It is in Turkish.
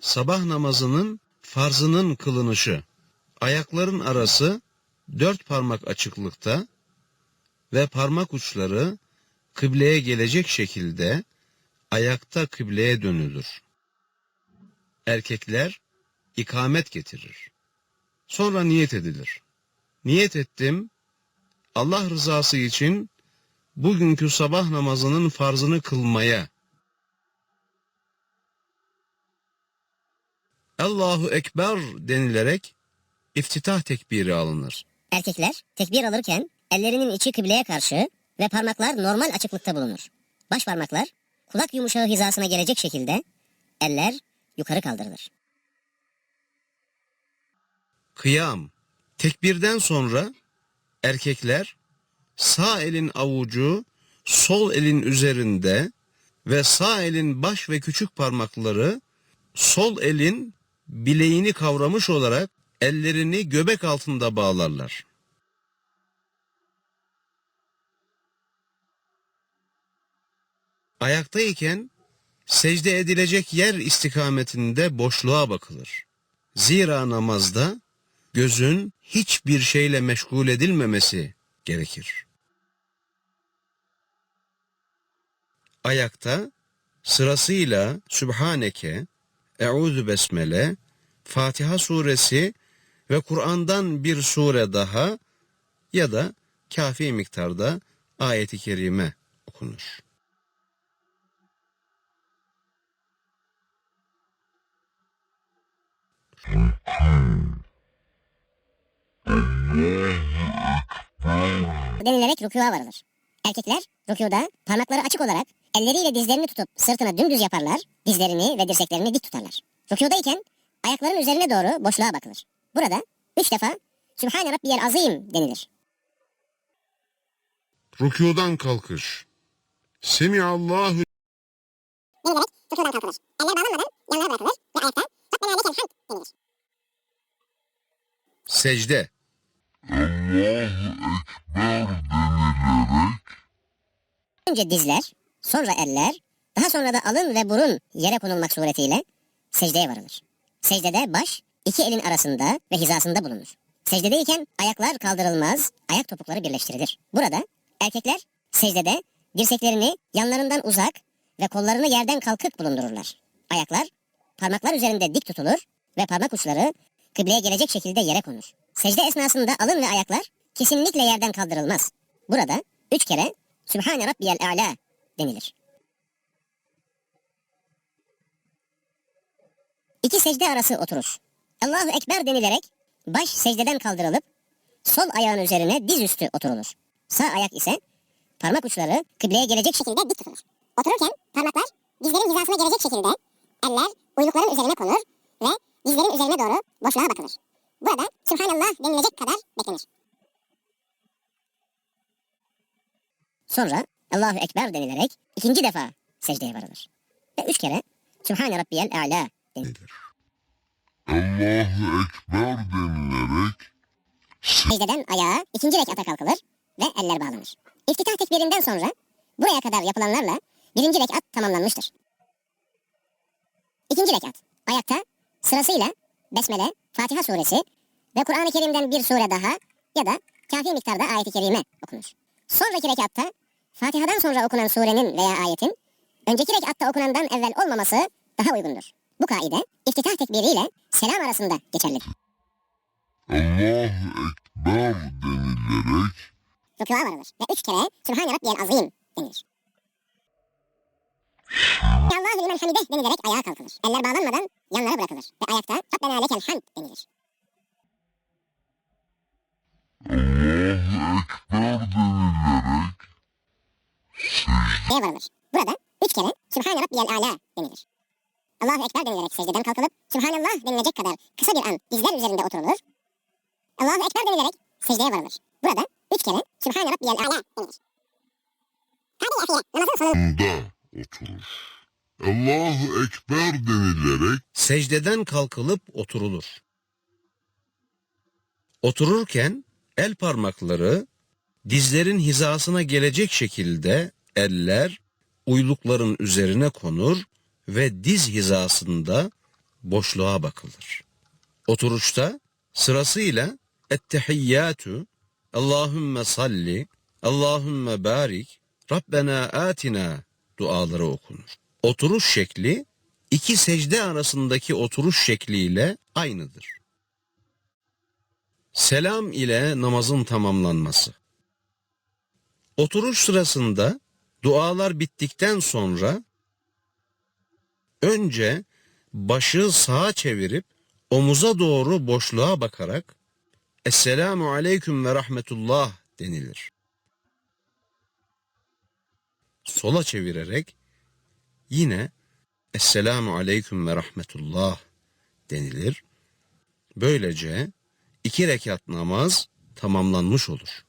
Sabah namazının farzının kılınışı. Ayakların arası dört parmak açıklıkta ve parmak uçları kıbleye gelecek şekilde ayakta kıbleye dönülür. Erkekler ikamet getirir. Sonra niyet edilir. Niyet ettim, Allah rızası için bugünkü sabah namazının farzını kılmaya. Allahu Ekber denilerek iftitah tekbiri alınır. Erkekler tekbir alırken ellerinin içi kıbleye karşı ve parmaklar normal açıklıkta bulunur. Baş parmaklar kulak yumuşağı hizasına gelecek şekilde eller yukarı kaldırılır. Kıyam. Tekbirden sonra erkekler sağ elin avucu sol elin üzerinde ve sağ elin baş ve küçük parmakları sol elin bileğini kavramış olarak ellerini göbek altında bağlarlar. Ayaktayken secde edilecek yer istikametinde boşluğa bakılır. Zira namazda gözün hiçbir şeyle meşgul edilmemesi gerekir. Ayakta sırasıyla Sübhaneke, Euzu Besmele, Fatiha suresi ve Kur'an'dan bir sure daha ya da kafi miktarda ayeti kerime okunur. Denilerek rükûa varılır. Erkekler rükûda parmakları açık olarak elleriyle dizlerini tutup sırtına dümdüz yaparlar, dizlerini ve dirseklerini dik tutarlar. Rükûdayken ayakların üzerine doğru boşluğa bakılır. Burada üç defa Sübhane Rabbiyel Azim denilir. Rükudan kalkış. Semiallahu Denilerek rükûdan kalkılır. Eller bağlanmadan yanlara bırakılır ve ayakta Rabbena lekel hamd denilir. Secde Önce dizler, sonra eller, daha sonra da alın ve burun yere konulmak suretiyle secdeye varılır. Secdede baş iki elin arasında ve hizasında bulunur. Secdedeyken ayaklar kaldırılmaz, ayak topukları birleştirilir. Burada erkekler secdede dirseklerini yanlarından uzak ve kollarını yerden kalkık bulundururlar. Ayaklar parmaklar üzerinde dik tutulur ve parmak uçları kıbleye gelecek şekilde yere konur. Secde esnasında alın ve ayaklar kesinlikle yerden kaldırılmaz. Burada üç kere Sübhane Rabbiyel A'la denilir. İki secde arası oturuş. Allahu Ekber denilerek baş secdeden kaldırılıp sol ayağın üzerine dizüstü oturulur. Sağ ayak ise parmak uçları kıbleye gelecek şekilde dik tutulur. Otururken parmaklar dizlerin hizasına gelecek şekilde eller uylukların üzerine konur ve dizlerin üzerine doğru boşluğa bakılır. Burada Subhanallah denilecek kadar beklenir. Sonra Allahu Ekber denilerek ikinci defa secdeye varılır. Ve üç kere Sübhane Rabbiyel A'la denilir. Allahu Ekber denilerek Secdeden ayağa ikinci rekata kalkılır ve eller bağlanır. İftitah tekbirinden sonra buraya kadar yapılanlarla birinci rekat tamamlanmıştır. İkinci rekat ayakta sırasıyla Besmele, Fatiha suresi ve Kur'an-ı Kerim'den bir sure daha ya da kafi miktarda ayet-i kerime okunur. Sonraki rekatta Fatiha'dan sonra okunan surenin veya ayetin önceki rekatta okunandan evvel olmaması daha uygundur. Bu kaide iftitah tekbiriyle selam arasında geçerlidir. Allahu Ekber denilerek Rükûa varılır ve üç kere Sübhane Rabbiyel Azim denilir. Hamideh denilerek ayağa kalkılır. Eller bağlanmadan yanlara bırakılır ve ayakta Rabbena lekel hamd denilir. Allahu Ekber denilerek Secdeye varılır. Burada üç kere Sübhane Rabbiyel Ala denilir. Allahu Ekber denilerek secdeden kalkılıp Sübhanallah denilecek kadar kısa bir an dizler üzerinde oturulur. Allahu Ekber denilerek secdeye varılır. Burada üç kere Sübhane Rabbiyel Ala denilir. Afiye namazın sonunda oturur. Allahu Ekber denilerek secdeden kalkılıp oturulur. Otururken el parmakları dizlerin hizasına gelecek şekilde eller uylukların üzerine konur ve diz hizasında boşluğa bakılır. Oturuşta sırasıyla ettehiyyatü, Allahümme salli, Allahümme barik, Rabbena atina duaları okunur. Oturuş şekli iki secde arasındaki oturuş şekliyle aynıdır. Selam ile namazın tamamlanması. Oturuş sırasında dualar bittikten sonra önce başı sağa çevirip omuza doğru boşluğa bakarak Esselamu aleyküm ve rahmetullah denilir. Sola çevirerek yine Esselamu aleyküm ve rahmetullah denilir. Böylece iki rekat namaz tamamlanmış olur.